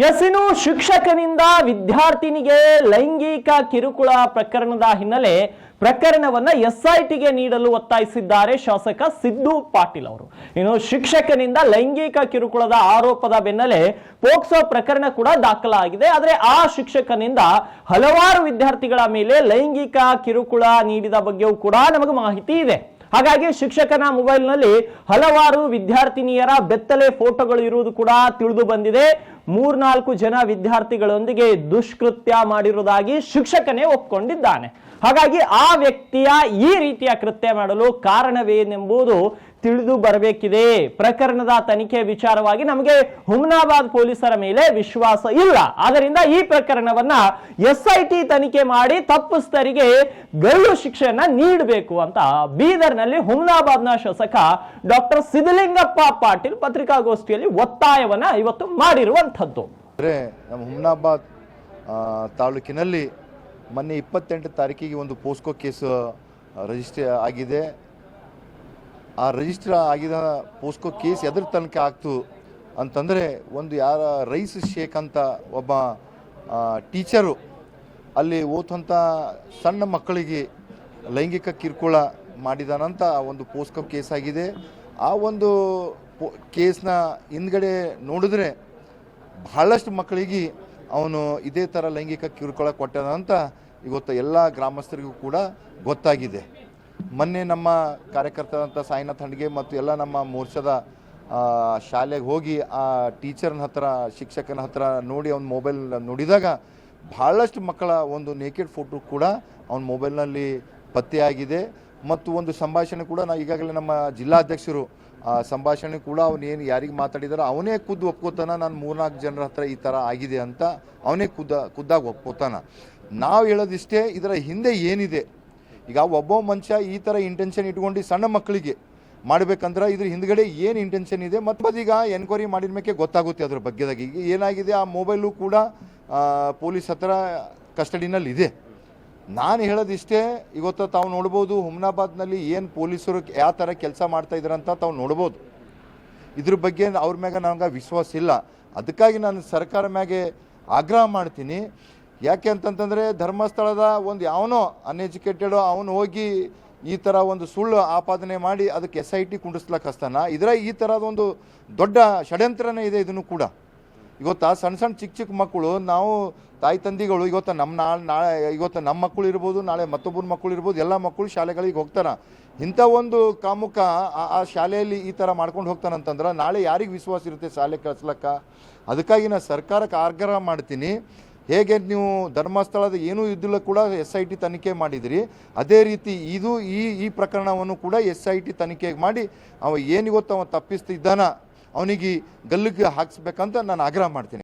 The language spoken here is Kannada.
ಇನ್ನು ಶಿಕ್ಷಕನಿಂದ ವಿದ್ಯಾರ್ಥಿನಿಗೆ ಲೈಂಗಿಕ ಕಿರುಕುಳ ಪ್ರಕರಣದ ಹಿನ್ನೆಲೆ ಪ್ರಕರಣವನ್ನ ಎಸ್ಐಟಿಗೆ ನೀಡಲು ಒತ್ತಾಯಿಸಿದ್ದಾರೆ ಶಾಸಕ ಸಿದ್ದು ಪಾಟೀಲ್ ಅವರು. ಇನ್ನು ಶಿಕ್ಷಕನಿಂದ ಲೈಂಗಿಕ ಕಿರುಕುಳದ ಆರೋಪದ ಬೆನ್ನಲ್ಲೇ ಪೋಕ್ಸೋ ಪ್ರಕರಣ ಕೂಡ ದಾಖಲಾಗಿದೆ. ಆದರೆ ಆ ಶಿಕ್ಷಕನಿಂದ ಹಲವಾರು ವಿದ್ಯಾರ್ಥಿಗಳ ಮೇಲೆ ಲೈಂಗಿಕ ಕಿರುಕುಳ ನೀಡಿದ ಬಗ್ಗೆಯೂ ಕೂಡ ನಮಗೆ ಮಾಹಿತಿ ಇದೆ. ಹಾಗಾಗಿ ಶಿಕ್ಷಕನ ಮೊಬೈಲ್ನಲ್ಲಿ ಹಲವಾರು ವಿದ್ಯಾರ್ಥಿನಿಯರ ಬೆತ್ತಲೆ ಫೋಟೋಗಳು ಇರುವುದು ಕೂಡ ತಿಳಿದು ಬಂದಿದೆ. ಮೂರ್ನಾಲ್ಕು ಜನ ವಿದ್ಯಾರ್ಥಿಗಳೊಂದಿಗೆ ದುಷ್ಕೃತ್ಯ ಮಾಡಿರುವುದಾಗಿ ಶಿಕ್ಷಕನೇ ಒಪ್ಕೊಂಡಿದ್ದಾನೆ. ಹಾಗಾಗಿ ಆ ವ್ಯಕ್ತಿಯ ಈ ರೀತಿಯ ಕೃತ್ಯ ಮಾಡಲು ಕಾರಣವೇನೆಂಬುದು ತಿಳಿದು ಬರಬೇಕಿದೆ. ಪ್ರಕರಣದ ತನಿಖೆ ವಿಚಾರವಾಗಿ ನಮಗೆ ಹುಮ್ನಾಬಾದ್ ಪೊಲೀಸರ ಮೇಲೆ ವಿಶ್ವಾಸ ಇಲ್ಲ. ಆದ್ದರಿಂದ ಈ ಪ್ರಕರಣವನ್ನ ಎಸ್ಐಟಿ ತನಿಖೆ ಮಾಡಿ ತಪ್ಪಿಸ್ತರಿಗೆ ಗಲ್ಲು ಶಿಕ್ಷೆಯನ್ನ ನೀಡಬೇಕು ಅಂತ ಬೀದರ್ನಲ್ಲಿ ಹುಮ್ನಾಬಾದ್ನ ಶಾಸಕ ಡಾಕ್ಟರ್ ಸಿದ್ದಲಿಂಗಪ್ಪ ಪಾಟೀಲ್ ಪತ್ರಿಕಾಗೋಷ್ಠಿಯಲ್ಲಿ ಒತ್ತಾಯವನ್ನ ಇವತ್ತು ಮಾಡಿರುವಂಥದ್ದು. ನಮ್ಮ ಹುಮ್ನಾಬಾದ್ ತಾಲೂಕಿನಲ್ಲಿ ಮೊನ್ನೆ ಇಪ್ಪತ್ತೆಂಟು ತಾರೀಕಿಗೆ ಒಂದು ಪೋಸ್ಕೋ ಕೇಸ್ ರಿಜಿಸ್ಟರ್ ಆಗಿದೆ. ಆ ರಿಜಿಸ್ಟರ್ ಆಗಿದ ಪೋಸ್ಕೋ ಕೇಸ್ ಎದ್ರ ತನಕ ಆಗ್ತು ಅಂತಂದರೆ ಒಂದು ಯಾರ ರೈಸ್ ಶೇಖ್ ಅಂತ ಒಬ್ಬ ಟೀಚರು ಅಲ್ಲಿ ಓದುವಂಥ ಸಣ್ಣ ಮಕ್ಕಳಿಗೆ ಲೈಂಗಿಕ ಕಿರುಕುಳ ಮಾಡಿದಾನಂತ ಒಂದು ಪೋಸ್ಕೋ ಕೇಸ್ ಆಗಿದೆ. ಆ ಒಂದು ಕೇಸ್ನ ಹಿಂದ್ಗಡೆ ನೋಡಿದ್ರೆ ಬಹಳಷ್ಟು ಮಕ್ಕಳಿಗೆ ಅವನು ಇದೇ ಥರ ಲೈಂಗಿಕ ಕಿರುಕುಳ ಕೊಟ್ಟನ ಅಂತ ಇವತ್ತು ಎಲ್ಲ ಗ್ರಾಮಸ್ಥರಿಗೂ ಕೂಡ ಗೊತ್ತಾಗಿದೆ. ಮೊನ್ನೆ ನಮ್ಮ ಕಾರ್ಯಕರ್ತರಂಥ ಸಾಯಿನಾಥ್ ಹಂಡ್ಗೆ ಮತ್ತು ಎಲ್ಲ ನಮ್ಮ ಮೋರ್ಚಾದ ಶಾಲೆಗೆ ಹೋಗಿ ಆ ಟೀಚರ್ನ ಹತ್ರ, ಶಿಕ್ಷಕನ ಹತ್ರ ನೋಡಿ ಅವ್ನ ಮೊಬೈಲ್ ನೋಡಿದಾಗ ಭಾಳಷ್ಟು ಮಕ್ಕಳ ಒಂದು ನೇಕೆಡ್ ಫೋಟೋ ಕೂಡ ಅವನ ಮೊಬೈಲ್ನಲ್ಲಿ ಪತ್ತೆಯಾಗಿದೆ. ಮತ್ತು ಒಂದು ಸಂಭಾಷಣೆ ಕೂಡ ನಾವು ಈಗಾಗಲೇ ನಮ್ಮ ಜಿಲ್ಲಾಧ್ಯಕ್ಷರು, ಆ, ಸಂಭಾಷಣೆ ಕೂಡ ಏನು ಯಾರಿಗೆ ಮಾತಾಡಿದಾರೋ ಅವನೇ ಖುದ್ದು ಒಪ್ಕೋತಾನ, ನಾನು ಮೂರ್ನಾಲ್ಕು ಜನರ ಹತ್ರ ಈ ಥರ ಆಗಿದೆ ಅಂತ ಅವನೇ ಖುದ್ದ, ಖುದ್ದಾಗಿ ಒಪ್ಕೋತಾನ. ನಾವು ಹೇಳೋದಿಷ್ಟೇ, ಇದರ ಹಿಂದೆ ಏನಿದೆ? ಈಗ ಒಬ್ಬ ಮನುಷ್ಯ ಈ ಥರ ಇಂಟೆನ್ಷನ್ ಇಟ್ಕೊಂಡು ಸಣ್ಣ ಮಕ್ಕಳಿಗೆ ಮಾಡ್ಬೇಕಂದ್ರೆ ಇದ್ರ ಹಿಂದ್ಗಡೆ ಏನು ಇಂಟೆನ್ಷನ್ ಇದೆ? ಮತ್ತು ಅದೀಗ ಎನ್ಕ್ವೈರಿ ಮಾಡಿದ ಮೇಲೆ ಗೊತ್ತಾಗುತ್ತೆ ಅದ್ರ ಬಗ್ಗೆದಾಗ. ಈಗ ಏನಾಗಿದೆ? ಆ ಮೊಬೈಲು ಕೂಡ ಪೊಲೀಸ್ ಹತ್ರ ಕಸ್ಟಡಿನಲ್ಲಿ ಇದೆ ನಾನು ಹೇಳೋದಿಷ್ಟೇ, ಇವತ್ತು ತಾವು ನೋಡ್ಬೋದು ಹುಮ್ನಾಬಾದ್ನಲ್ಲಿ ಏನು ಪೊಲೀಸರು ಯಾವ ಥರ ಕೆಲಸ ಮಾಡ್ತಾ ಇದ್ರಂತ ತಾವು ನೋಡ್ಬೋದು. ಇದ್ರ ಬಗ್ಗೆ ಅವ್ರ ಮ್ಯಾಗ ನನಗೆ ವಿಶ್ವಾಸ ಇಲ್ಲ. ಅದಕ್ಕಾಗಿ ನಾನು ಸರ್ಕಾರ ಮ್ಯಾಗೆ ಆಗ್ರಹ ಮಾಡ್ತೀನಿ. ಯಾಕೆ ಅಂತಂತಂದರೆ ಧರ್ಮಸ್ಥಳದ ಒಂದು ಯಾವನೋ ಅನ್ಎಜುಕೇಟೆಡ್ ಅವನು ಹೋಗಿ ಈ ಥರ ಒಂದು ಸುಳ್ಳು ಆಪಾದನೆ ಮಾಡಿ ಅದಕ್ಕೆ ಎಸ್ ಐ ಟಿ ಕುಂಡಿಸ್ಲಕ್ಕೆ ಹಸ್ತಾನ. ಇದರ ಈ ಥರದ ಒಂದು ದೊಡ್ಡ ಷಡ್ಯಂತ್ರನೇ ಇದೆ ಇದನ್ನು ಕೂಡ. ಇವತ್ತು ಸಣ್ಣ ಸಣ್ಣ ಚಿಕ್ಕ ಚಿಕ್ಕ ಮಕ್ಕಳು, ನಾವು ತಾಯಿ ತಂದಿಗಳು, ಇವತ್ತು ನಮ್ಮ ನಾಳೆ ನಾಳೆ, ಇವತ್ತು ನಮ್ಮ ಮಕ್ಕಳು ಇರ್ಬೋದು, ನಾಳೆ ಮತ್ತೊಬ್ಬರ ಮಕ್ಕಳು ಇರ್ಬೋದು, ಎಲ್ಲ ಮಕ್ಕಳು ಶಾಲೆಗಳಿಗೆ ಹೋಗ್ತಾರೆ. ಇಂಥ ಒಂದು ಕಾಮುಕ ಆ- ಆ ಶಾಲೆಯಲ್ಲಿ ಈ ಥರ ಮಾಡ್ಕೊಂಡು ಹೋಗ್ತಾನಂತಂದ್ರೆ ನಾಳೆ ಯಾರಿಗೆ ವಿಶ್ವಾಸ ಇರುತ್ತೆ ಶಾಲೆ ಕಳಿಸ್ಲಕ್ಕ? ಅದಕ್ಕಾಗಿ ನಾನು ಸರ್ಕಾರಕ್ಕೆ ಆಗ್ರಹ ಮಾಡ್ತೀನಿ. ಹೇಗೆ ನೀವು ಧರ್ಮಸ್ಥಳದ ಏನೂ ಇದ್ದಿಲ್ಲ ಕೂಡ ಎಸ್ ಐ ಟಿ ತನಿಖೆ ಮಾಡಿದಿರಿ. ಅದೇ ರೀತಿ ಇದು ಈ ಈ ಪ್ರಕರಣವನ್ನು ಕೂಡ ಎಸ್ ಐ ಟಿ ತನಿಖೆ ಮಾಡಿ ಅವ ಏನಿವತ್ತು ಅವ ತಪ್ಪಿಸ್ತಿದ್ದಾನ, ಅವನಿಗೆ ಗಲ್ಲಿಗೆ ಹಾಕಿಸ್ಬೇಕಂತ ನಾನು ಆಗ್ರಹ ಮಾಡ್ತೀನಿ.